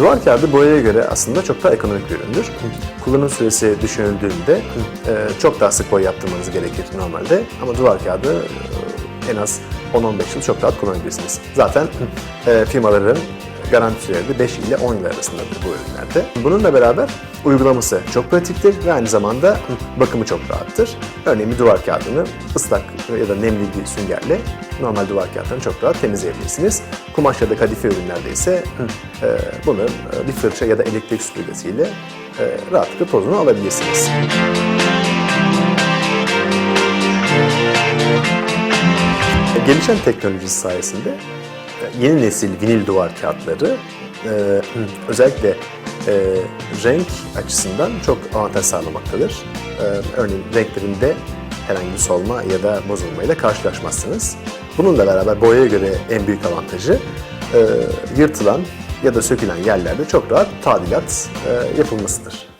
Duvar kağıdı boyaya göre aslında çok daha ekonomik bir üründür. Kullanım süresi düşünüldüğünde e, çok daha sık boya yaptırmanız gerekir normalde ama duvar kağıdı e, en az 10-15 yıl çok rahat kullanabilirsiniz. Zaten e, firmaların garanti süreleri de 5 ile 10 yıl arasındadır bu ürünlerde. Bununla beraber uygulaması çok pratiktir ve aynı zamanda bakımı çok rahattır. Örneğin bir duvar kağıdını ıslak ya da nemli bir süngerle normal duvar kağıtlarını çok rahat temizleyebilirsiniz. Kumaş ya da kadife ürünlerde ise e, bunu e, bir fırça ya da elektrik süpürgesiyle e, rahatlıkla tozunu alabilirsiniz. Gelişen teknolojisi sayesinde yeni nesil vinil duvar kağıtları e, özellikle e, renk açısından çok avantaj sağlamaktadır. E, örneğin renklerinde herhangi bir solma ya da bozulmayla karşılaşmazsınız. Bununla beraber boyaya göre en büyük avantajı e, yırtılan ya da sökülen yerlerde çok rahat tadilat e, yapılmasıdır.